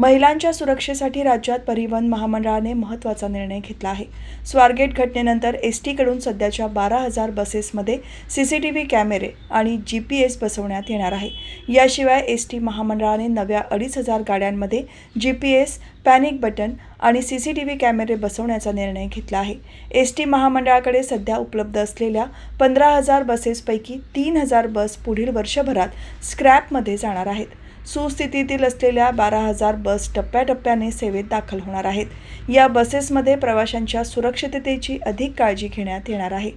महिलांच्या सुरक्षेसाठी राज्यात परिवहन महामंडळाने महत्त्वाचा निर्णय घेतला आहे. स्वारगेट घटनेनंतर एस टीकडून सध्याच्या बारा हजार बसेसमध्ये सी सी टी व्ही कॅमेरे आणि जी पी एस बसवण्यात येणार आहे. याशिवाय एस टी महामंडळाने नव्या अडीच हजार गाड्यांमध्ये G P S panic button आणि सी सी टी व्ही कॅमेरे बसवण्याचा निर्णय घेतला आहे. एस टी महामंडळाकडे सध्या उपलब्ध असलेल्या पंधरा हजार बसेसपैकी तीन हजार बस पुढील वर्षभरात स्क्रॅपमध्ये जाणार आहेत. सुस्थितीतील असलेल्या बारा हजार बस टप्प्याटप्प्याने सेवेत दाखल होणार आहेत. या बसेसमध्ये प्रवाशांच्या सुरक्षिततेची अधिक काळजी घेण्यात येणार आहे.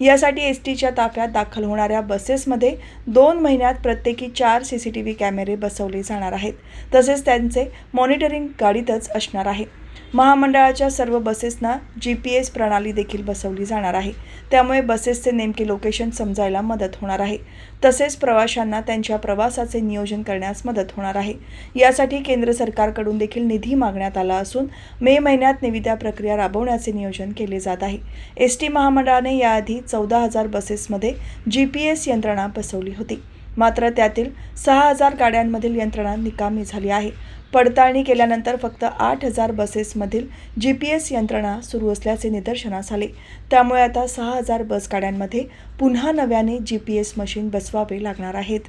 यासाठी एस टीच्या ताफ्यात दाखल होणाऱ्या बसेसमध्ये दोन महिन्यात प्रत्येकी चार सी सी टी व्ही कॅमेरे बसवले जाणार आहेत. तसेच त्यांचे मॉनिटरिंग गाडीतच असणार आहे. महामंडळाच्या सर्व बसेसना जी पी एस प्रणाली देखील बसवली जाणार आहे. त्यामुळे बसेसचे नेमके लोकेशन समजायला मदत होणार आहे. तसेच प्रवाशांना त्यांच्या प्रवासाचे नियोजन करण्यास मदत होणार आहे. यासाठी केंद्र सरकारकडून देखील निधी मागण्यात आला असून मे महिन्यात निविदा प्रक्रिया राबवण्याचे नियोजन केले जात आहे. एस टी महामंडळाने याआधी चौदा हजार बसेसमध्ये जी पी एस यंत्रणा बसवली होती. मात्र त्यातील सहा हजार गाड्यांमधील यंत्रणा निकामी झाली आहे. पडताळणी केल्यानंतर फक्त आठ हजार बसेसमधील जी पी एस यंत्रणा सुरू असल्याचे निदर्शनास आले. त्यामुळे आता सहा हजार बस गाड्यांमध्ये पुन्हा नव्याने जी पी एस मशीन बसवावे लागणार आहेत.